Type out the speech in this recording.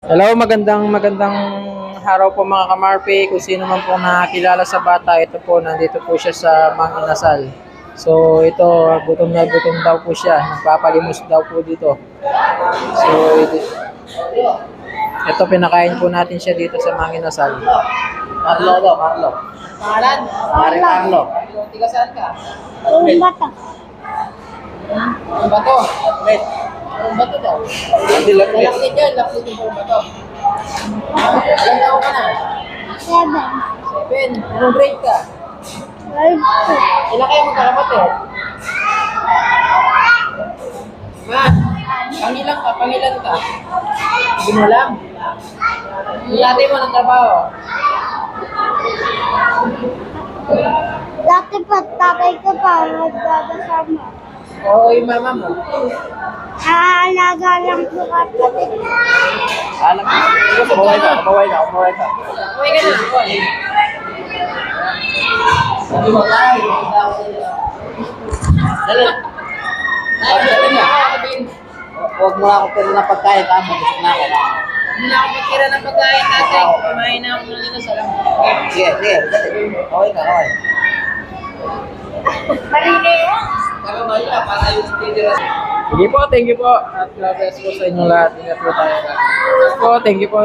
Hello, magandang magandang araw po mga kamarpe. Kung sino man po nakakilala sa bata, ito po, nandito po siya sa Mang Inasal. So ito, gutom na gutom daw po siya. Nagpapalimos daw po dito. So ito, ito pinakain po natin siya dito sa Mang Inasal. Carlo daw, Carlo. Pangalan? Mare Carlo. Tiga saan ka? Yung bata. Ang bato. Wait, Ang bato daw. hindi lang Lalaki dyan, lapit yung puro bato. Ilan taon ka na? Seven. Seven. Anong grade ka? Twelve. Ilan kayo magkakapatid? Ma, pangilan ka, pangilan ka. Hindi mo. Yung ate mo ng trabaho. Dati pa, tatay ko pa, nagdadasama. Oo, yung mama mo. Naalaga lang po kapatid. Alam mo, kumaway ka, kumaway ka, kumaway ka. Uwi ka na lang, Huwag mo ako pero na pagkain, tama, gusto na ako. Hindi na ako magkira ng pagkain natin. Kumain na ako ng linas. Alam mo. Sige, sige. Okay ka, okay. Pero mali na, para yung titira. Sige po, thank you po. At God bless po sa inyo lahat. Ingat po tayo. You po, thank you po.